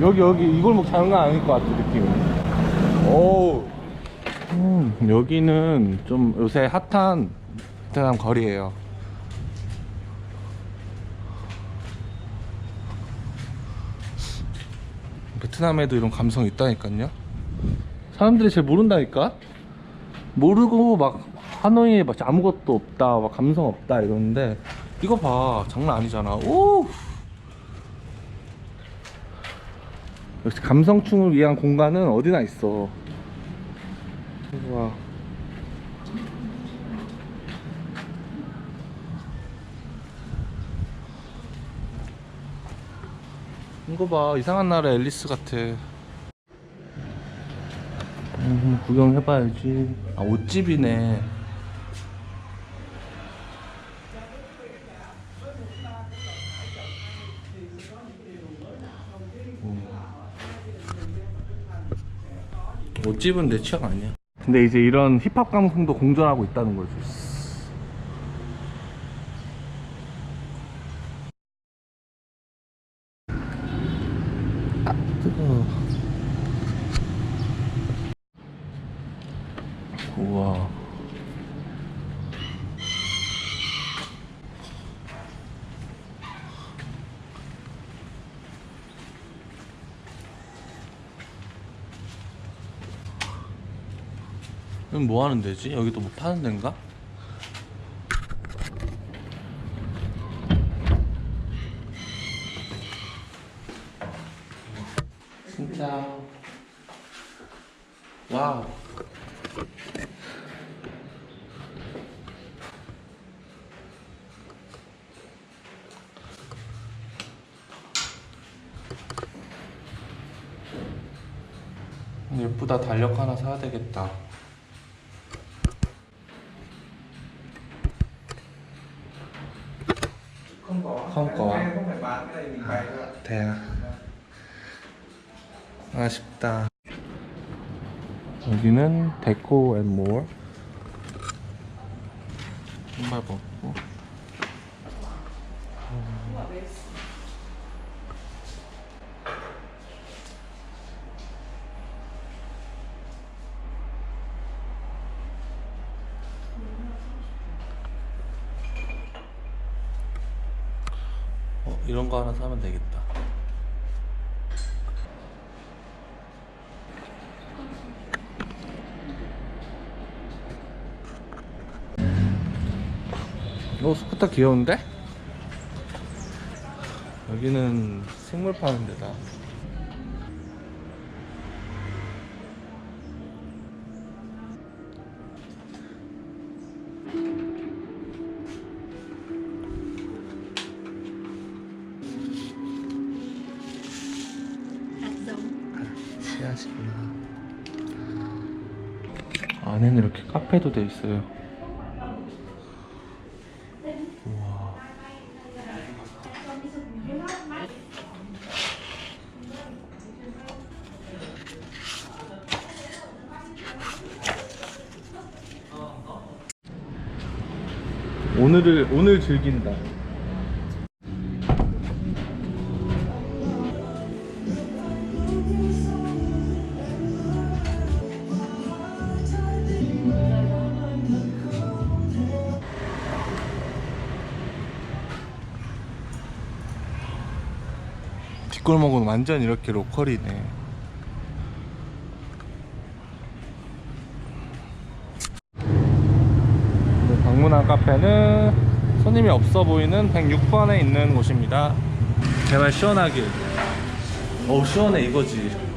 여기 여기 이 골목 장난 아닐 것 같아 느낌이. 오 음, 여기는 좀 요새 핫한 베트남 거리예요. 베트남에도 이런 감성 있다니까요? 사람들이 잘 모른다니까? 모르고 막 하노이에 막 아무것도 없다 막 감성 없다 이러는데 이거 봐 장난 아니잖아. 오 역시 감성충을 위한 공간은 어디나 있어. 와. 이거 봐 이상한 나라 앨리스 같아. 음, 구경해봐야지. 아 옷집이네 옷집은 내 취향 아니야. 근데 이제 이런 힙합 감성도 공존하고 있다는 거지 아 뜨거워. 우와. 그럼 뭐 하는 데지? 여기도 뭐 파는 데인가? 진짜 와우 예쁘다 달력 하나 사야 되겠다 không có Không có. Cái này không phải bán cái này mình bày thôi ạ. 대야 아쉽다 여기는 데코 앤몰 신발 벗고 어, 이런 거 하나 사면 되겠다 어 스쿠터 귀여운데? 여기는 식물 파는 데다 씨앗이구나 안에는 이렇게 카페도 돼 있어요. 우와. 오늘을 오늘 즐긴다 뒷골목은 완전 이렇게 로컬이네. 방문한 카페는 손님이 없어 보이는 106번에 있는 곳입니다. 제발 시원하길. 어우 시원해 이거지.